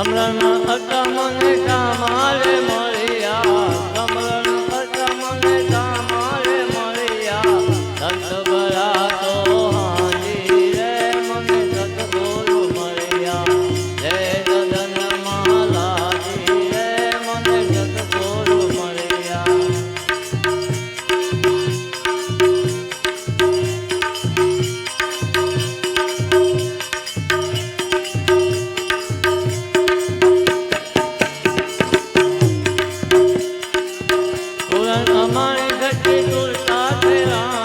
કમળના હતા મને તમારે અમારી ઘટે તો સાથે રામ.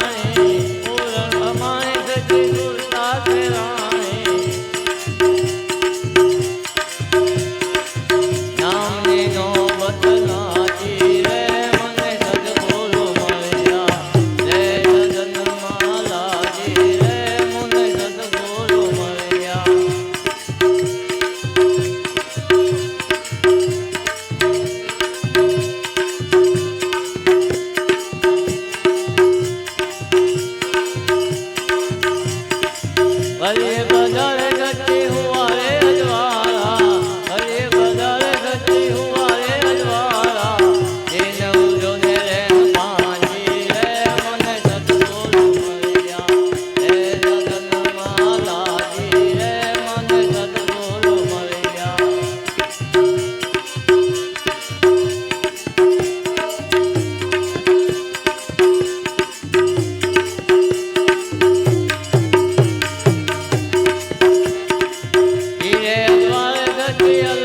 Yeah.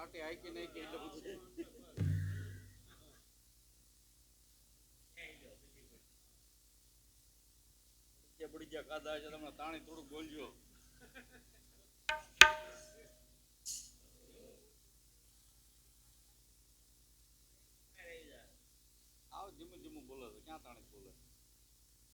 કાંટે આઈ કે નહીં કે એટલે બધું પડી ગયા કાદા છે તમને તાણી થોડુંક બોલજો. આવ ધીમું ધીમું બોલો ક્યાં તાણી બોલે?